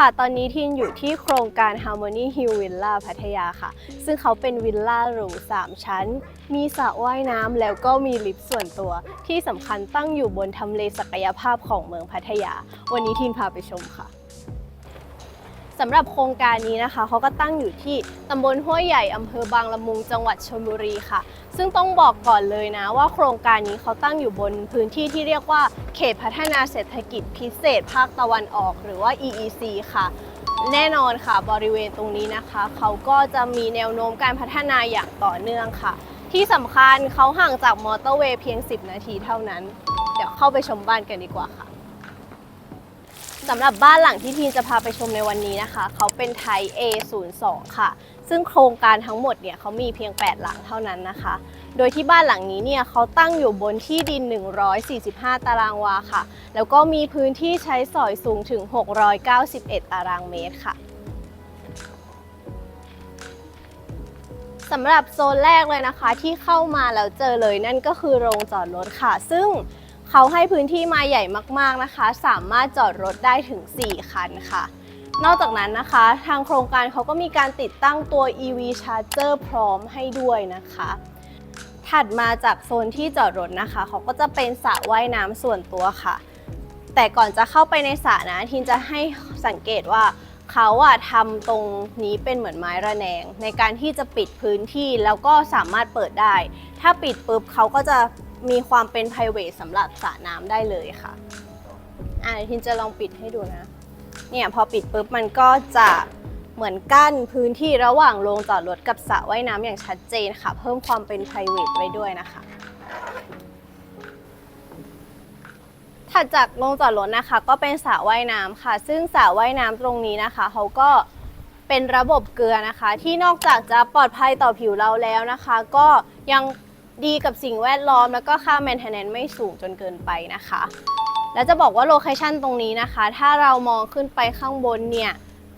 ค่ะ ตอนนี้ทีนอยู่ที่โครงการ Harmony Hill Villa พัทยาค่ะ ซึ่งเขาเป็นวิลล่าหรู 3 ชั้น มีสระว่ายน้ำแล้วก็มีลิฟต์ส่วนตัว ที่สำคัญตั้งอยู่บนทำเลศักยภาพของเมืองพัทยา วันนี้ทีนพาไปชมค่ะ สำหรับโครงการนี้นะคะเขาก็ตั้งอยู่ที่ตำบลห้วยใหญ่อำเภอบางละมุงจังหวัดชลบุรีค่ะ ซึ่งต้องบอกก่อนเลยนะว่าโครงการนี้เขาตั้งอยู่บนพื้นที่ที่เรียกว่า เขตพัฒนาเศรษฐกิจพิเศษ ภาคตะวันออก หรือว่า EEC ค่ะแน่นอนค่ะบริเวณตรงนี้นะคะ เขาก็จะมีแนวโน้มการพัฒนาอย่างต่อเนื่องค่ะ ที่สำคัญเขาห่างจากมอเตอร์เวย์เพียง 10 นาทีเท่านั้น เดี๋ยวเข้าไปชมบ้านกันดีกว่าค่ะ สำหรับบ้านหลังที่ทีนจะพาไปชมในวันนี้นะคะ เขาเป็นไทย A02 ค่ะ ซึ่งโครงการทั้งหมดเนี่ยเขามีเพียง 8 หลังเท่านั้นนะคะ โดยที่บ้านหลังนี้เนี่ยเขาตั้งอยู่บนที่ดิน 145 ตารางวาค่ะ แล้วก็มีพื้นที่ใช้สอยสูงถึง 691 ตารางเมตรค่ะสำหรับโซนแรกเลยนะคะที่เข้ามาแล้วเจอเลยนั่นก็คือโรงจอดรถค่ะ ซึ่ง เขาให้พื้นที่มาใหญ่มากๆนะคะ สามารถจอดรถได้ถึง 4 คันค่ะ นอกจากนั้นนะคะ ทางโครงการเขาก็มีการติดตั้งตัว EV Charger พร้อมให้ด้วยนะคะ ถัดมาจากโซนที่จอดรถนะคะ เขาก็จะเป็นสระว่ายน้ำส่วนตัวค่ะ แต่ก่อนจะเข้าไปในสระนะทินจะให้สังเกตว่าเขาอะทำตรงนี้เป็นเหมือนไม้ระแนง ในการที่จะปิดพื้นที่แล้วก็สามารถเปิดได้ ถ้าปิดปุ๊บเขาก็จะ มีความเป็น p r i v a t สำหรับสระน้ำได้เลยค่ะ อ่าทินจะลองปิดให้ดูนะ เนี่ยพอปิดปุ๊บมันก็จะเหมือนกั้นพื้นที่ระหว่างโรงจอดรถกับสระว่ายน้ำอย่างชัดเจนค่ะ เพิ่มความเป็น p r i v a t ไว้ด้วยนะคะถัดจากโรงจอดรถนะคะ ก็เป็นสระว่ายน้ำค่ะ ซึ่งสระว่ายน้ำตรงนี้นะคะเขาก็เป็นระบบเกลือนะคะ ที่นอกจากจะปลอดภัยต่อผิวเราแล้วนะคะ ก็ยัง ดีกับสิ่งแวดล้อม แล้วก็ค่า maintenance ไม่สูงจนเกินไปนะคะ แล้วจะบอกว่าโลเคชันตรงนี้นะคะ ถ้าเรามองขึ้นไปข้างบนเนี่ย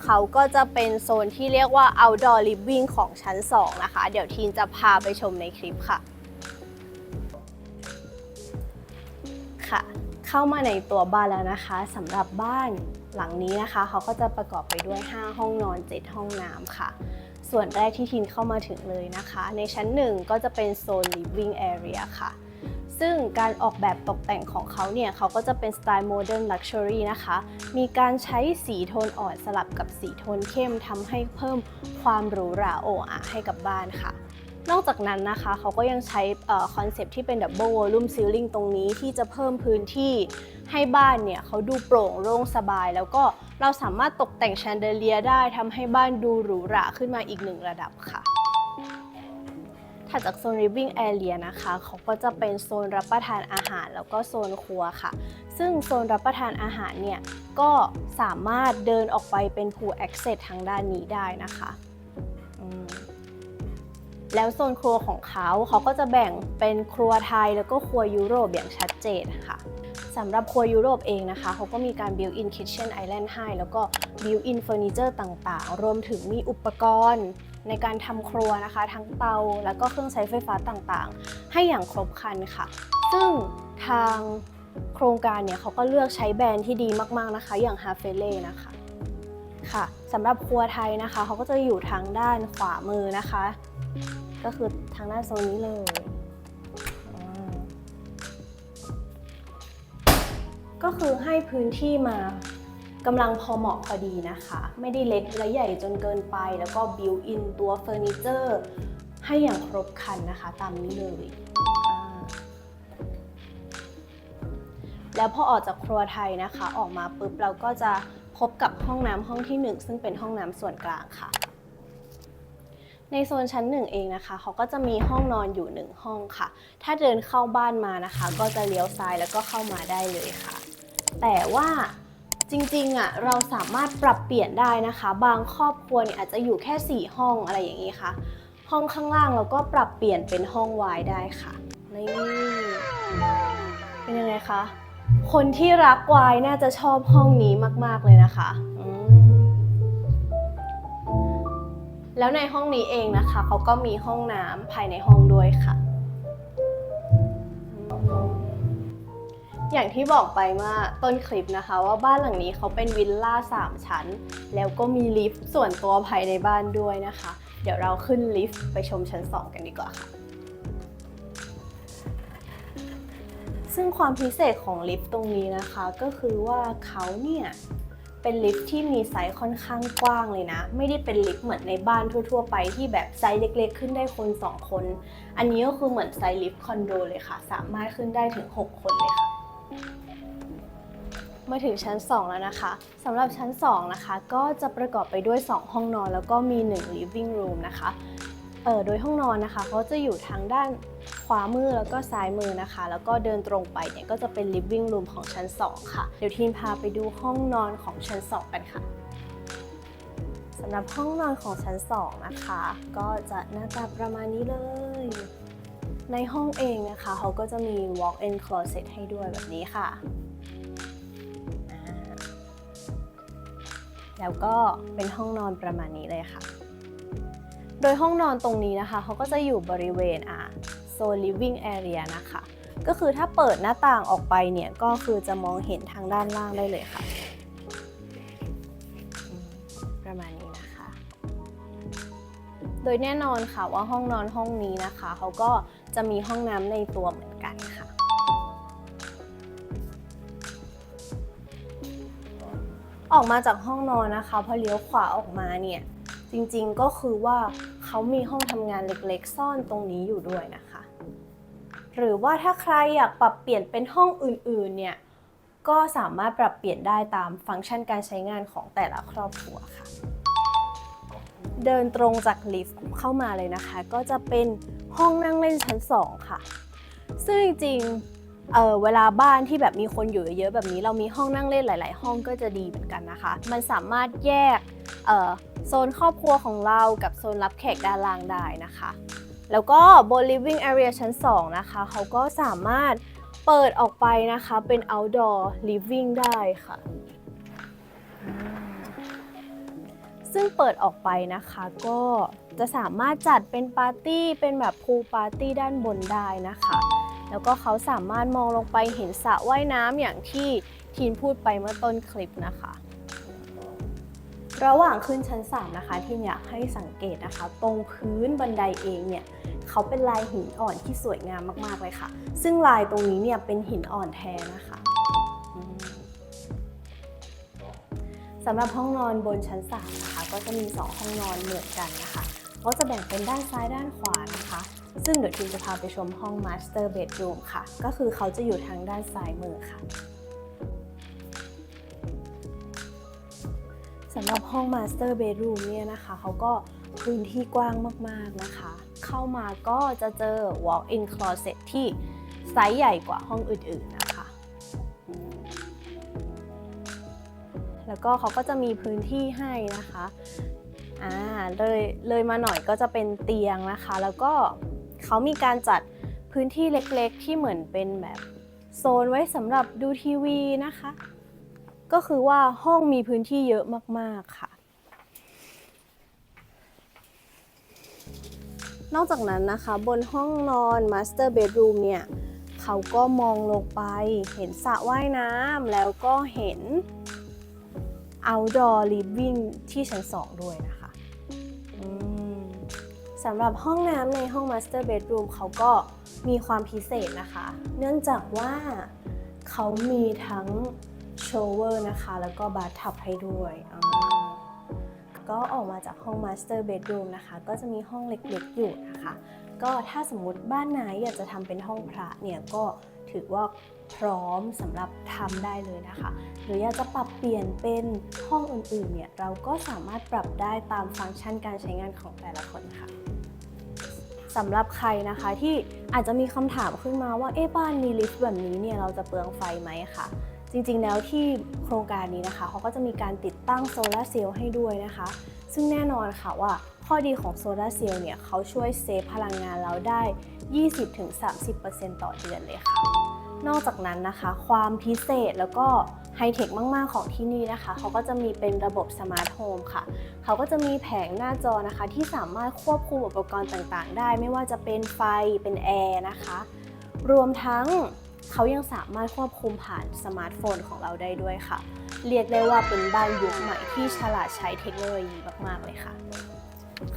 เขาก็จะเป็นโซนที่เรียกว่า outdoor living ของชั้น 2 นะคะ เดี๋ยวทีนจะพาไปชมในคลิปค่ะ ค่ะ เข้ามาในตัวบ้านแล้วนะคะสำหรับบ้านหลังนี้นะคะ เขาก็จะประกอบไปด้วย 5 ห้องนอน 7 ห้องน้ำค่ะ ส่วนแรกที่ทินเข้ามาถึงเลยนะคะ ในชั้น1ก็จะเป็นโซน living area ค่ะ ซึ่งการออกแบบตกแต่งของเขาเนี่ย เขาก็จะเป็นสไตล์โมเดิร์นลักชัวรี่นะคะ มีการใช้สีโทนอ่อนสลับกับสีโทนเข้มทำให้เพิ่มความหรูหราโอ่อาให้กับบ้านค่ะ นอกจากนั้นนะคะเขาก็ยังใช้คอนเซปที่เป็น Double Volume Ceiling ตรงนี้ที่จะเพิ่มพื้นที่ให้บ้านเนี่ยเขาดูโปร่งโล่งสบาย แล้วก็เราสามารถตกแต่งแชนเดเลียได้ทำให้บ้านดูหรูหราขึ้นมาอีกหนึ่งระดับค่ะถัดจากโซน living area นะคะเขาก็จะเป็นโซนรับประทานอาหาร แล้วก็โซนครัวค่ะ ซึ่งโซนรับประทานอาหารเนี่ยก็สามารถเดินออกไปเป็น pool access ทางด้านนี้ได้นะคะ แล้วโซนครัวของเขาเขาก็จะแบ่งเป็นครัวไทยแล้วก็ครัวยุโรปอย่างชัดเจนค่ะสำหรับครัวยุโรปเองนะคะเขาก็มีการ built in kitchen island ให้ แล้วก็ built in furniture ต่างๆ รวมถึงมีอุปกรณ์ในการทำครัวนะคะ ทั้งเตาแล้วก็เครื่องใช้ไฟฟ้าต่างๆ ให้อย่างครบครันค่ะ ซึ่งทางโครงการเนี่ยเขาก็เลือกใช้แบรนด์ที่ดีมากๆนะคะ อย่าง h a f e l e นะคะค่ะสำหรับครัวไทยนะคะเขาก็จะอยู่ทางด้านขวามือนะคะ ก็คือทางด้านโซนนี้เลยก็คือให้พื้นที่มากำลังพอเหมาะพอดีนะคะ ไม่ได้เล็กและใหญ่จนเกินไป แล้วก็บิวอินตัวเฟอร์นิเจอร์ให้อย่างครบคันนะคะ ตามนี้เลยแล้วพอออกจากครัวไทยนะคะ ออกมาปุ๊บเราก็จะพบกับห้องน้ำห้องที่ 1 ซึ่งเป็นห้องน้ำส่วนกลางค่ะ ในโซนชั้นหนึ่งเองนะคะเขาก็จะมีห้องนอนอยู่หนึ่งห้องค่ะ ถ้าเดินเข้าบ้านมานะคะ ก็จะเลี้ยวซ้ายแล้วก็เข้ามาได้เลยค่ะ แต่ว่าจริงๆอะเราสามารถปรับเปลี่ยนได้นะคะ บางครอบครัวเนี่ยอาจจะอยู่แค่ 4 ห้องอะไรอย่างนี้ค่ะ ห้องข้างล่างเราก็ปรับเปลี่ยนเป็นห้องวายได้ค่ะนี่เป็นยังไงคะคนที่รักวายน่าจะชอบห้องนี้มากๆเลยนะคะอืม แล้วในห้องนี้เองนะคะเขาก็มีห้องน้ำภายในห้องด้วยค่ะ อย่างที่บอกไปเมื่อต้นคลิปนะคะ ว่าบ้านหลังนี้เขาเป็นวิลล่า3 ชั้น แล้วก็มีลิฟต์ส่วนตัวภายในบ้านด้วยนะคะ เดี๋ยวเราขึ้นลิฟต์ไปชมชั้น 2 กันดีกว่าค่ะซึ่งความพิเศษของลิฟต์ตรงนี้นะคะ ก็คือว่าเขาเนี่ย เป็นลิฟต์ที่มีไซส์ค่อนข้างกว้างเลยนะ ไม่ได้เป็นลิฟต์เหมือนในบ้านทั่ว ๆ ไปที่แบบไซส์เล็ก ๆ ขึ้นได้คน 2 คน อันนี้ก็คือเหมือนไซส์ลิฟต์คอนโดเลยค่ะ สามารถขึ้นได้ถึง 6 คนเลยค่ะมาถึงชั้น 2 แล้วนะคะสำหรับชั้น 2 นะคะ ก็จะประกอบไปด้วย 2 ห้องนอน แล้วก็มี 1 living room นะคะเออโดยห้องนอนนะคะเขาจะอยู่ทางด้าน ขวามือแล้วก็ซ้ายมือนะคะ แล้วก็เดินตรงไปเนี่ยก็จะเป็น living room ของชั้น 2 ค่ะ เดี๋ยวทีมพาไปดูห้องนอนของชั้น 2 กันค่ะสำหรับห้องนอนของชั้น 2 นะคะ ก็จะหน้าตาประมาณนี้เลย ในห้องเองนะคะเขาก็จะมี walk-in closet ให้ด้วยแบบนี้ค่ะ แล้วก็เป็นห้องนอนประมาณนี้เลยค่ะ โดยห้องนอนตรงนี้นะคะเขาก็จะอยู่บริเวณอ่า โซน living area นะคะ ก็คือถ้าเปิดหน้าต่างออกไปเนี่ยก็คือจะมองเห็นทางด้านล่างได้เลยค่ะ ประมาณนี้นะคะ โดยแน่นอนค่ะว่าห้องนอนห้องนี้นะคะ เขาก็จะมีห้องน้ำในตัวเหมือนกันค่ะออกมาจากห้องนอนนะคะพอเลี้ยวขวาออกมาเนี่ย จริงๆก็คือว่าเขามีห้องทำงานเล็กๆ ซ่อนตรงนี้อยู่ด้วยนะคะ หรือว่าถ้าใครอยากปรับเปลี่ยนเป็นห้องอื่นๆเนี่ยก็สามารถปรับเปลี่ยนได้ตามฟังก์ชันการใช้งานของแต่ละครอบครัวค่ะ เดินตรงจากลิฟต์เข้ามาเลยนะคะ ก็จะเป็นห้องนั่งเล่นชั้น 2 ค่ะ ซึ่งจริงๆเออเวลาบ้านที่แบบมีคนอยู่เยอะๆแบบนี้เรามีห้องนั่งเล่นหลาย ๆ ห้องก็จะดีเหมือนกันนะคะ มันสามารถแยกเอ่อโซนครอบครัวของเรากับโซนรับแขกด้านล่างได้นะคะ แล้วก็บน living area ชั้น 2 นะคะ เขาก็สามารถเปิดออกไปนะคะ เป็น outdoor living ได้ค่ะ ซึ่งเปิดออกไปนะคะก็จะสามารถจัดเป็นปาร์ตี้ เป็นแบบพูลปาร์ตี้ด้านบนได้นะคะ แล้วก็เขาสามารถมองลงไปเห็นสระว่ายน้ำอย่างที่ทีนพูดไปเมื่อต้นคลิปนะคะ ระหว่างขึ้นชั้น 3 นะคะ ที่อยากให้สังเกตนะคะ ตรงพื้นบันไดเองเนี่ยเขาเป็นลายหินอ่อนที่สวยงามมากๆเลยค่ะ ซึ่งลายตรงนี้เนี่ยเป็นหินอ่อนแท้นะคะสำหรับห้องนอนบนชั้น 3 นะคะ ก็จะมี 2 ห้องนอนเหมือนกันนะคะก็จะแบ่งเป็นด้านซ้ายด้านขวานะคะ ซึ่งเดี๋ยวทีมจะพาไปชมห้อง Master Bedroom ค่ะ ก็คือเขาจะอยู่ทางด้านซ้ายมือค่ะ สำหรับห้อง Master Bedroom เนี่ยนะคะเขาก็พื้นที่กว้างมากๆนะคะ เข้ามาก็จะเจอ Walk-in Closet ที่ไซส์ใหญ่กว่าห้องอื่นๆนะคะ แล้วก็เขาก็จะมีพื้นที่ให้นะคะอ่าเลยเลยมาหน่อยก็จะเป็นเตียงนะคะ แล้วก็เขามีการจัดพื้นที่เล็กๆ ที่เหมือนเป็นแบบโซนไว้สำหรับดูทีวีนะคะ ก็คือว่าห้องมีพื้นที่เยอะมาก ๆ ค่ะ นอกจากนั้นนะคะ บนห้องนอน Master Bedroom เนี่ย เขาก็มองลงไป เห็นสระว่ายน้ำแล้วก็เห็น outdoor living ที่ชั้น2ด้วยนะคะสำหรับห้องน้ำในห้อง Master Bedroom เขาก็มีความพิเศษนะคะ เนื่องจากว่าเขามีทั้ง โชเวอร์นะคะ แล้วก็บาร์ทับให้ด้วยอ่าก็ออกมาจากห้อง Master Bedroom นะคะ ก็จะมีห้องเล็กๆอยู่นะคะ ก็ถ้าสมมติบ้านไหนอยากจะทำเป็นห้องพระเนี่ยก็ถือว่าพร้อมสำหรับทำได้เลยนะคะ หรืออยากจะปรับเปลี่ยนเป็นห้องอื่นๆเนี่ยเราก็สามารถปรับได้ตามฟังก์ชันการใช้งานของแต่ละคนค่ะสำหรับใครนะคะที่อาจจะมีคำถามขึ้นมาว่าเอ๊ะบ้านมีลิฟต์แบบนี้เนี่ยเราจะเปลืองไฟไหมคะ จริงๆ แล้วที่โครงการนี้นะคะเขาก็จะมีการติดตั้งโซลาเซลล์ให้ด้วยนะคะ ซึ่งแน่นอนค่ะว่าข้อดีของโซลาเซลล์เนี่ยเขาช่วยเซฟพลังงานเราได้ 20-30%ต่อเดือนเลยค่ะ นอกจากนั้นนะคะ ความพิเศษแล้วก็ไฮเทคมาก ๆ ของที่นี่นะคะเขาก็จะมีเป็นระบบสมาร์ทโฮมค่ะ เขาก็จะมีแผงหน้าจอนะคะ ที่สามารถควบคุมอุปกรณ์ต่างๆ ได้ ไม่ว่าจะเป็นไฟเป็นแอร์นะคะ รวมทั้ง เขายังสามารถควบคุมผ่านสมาร์ทโฟนของเราได้ด้วยค่ะ เรียกได้ว่าเป็นบ้านยุคใหม่ที่ฉลาดใช้เทคโนโลยีมากๆเลยค่ะ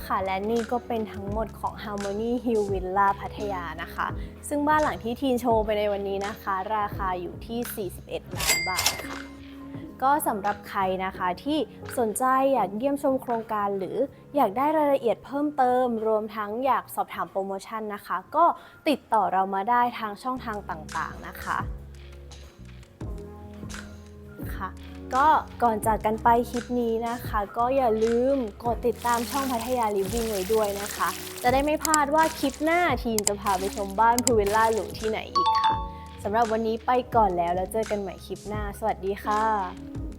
ค่ะและนี่ก็เป็นทั้งหมดของ Harmony Hill Villa พัทยานะคะ ซึ่งบ้านหลังที่ทีนโชว์ไปในวันนี้นะคะ ราคาอยู่ที่ 41 ล้านบาทค่ะ ก็สำหรับใครนะคะที่สนใจอยากเยี่ยมชมโครงการ หรืออยากได้รายละเอียดเพิ่มเติม รวมทั้งอยากสอบถามโปรโมชั่นนะคะ ก็ติดต่อเรามาได้ทางช่องทางต่างๆนะคะค่ะก็ก่อนจากกันไปคลิปนี้นะคะ ก็อย่าลืมกดติดตามช่องพัทยาลิฟวิ่งไว้ด้วยนะคะ จะได้ไม่พลาดว่าคลิปหน้าทีนจะพาไปชมบ้านพูวิลล่าหรูที่ไหนอีก สำหรับวันนี้ไปก่อนแล้วแล้วเจอกันใหม่คลิปหน้า สวัสดีค่ะ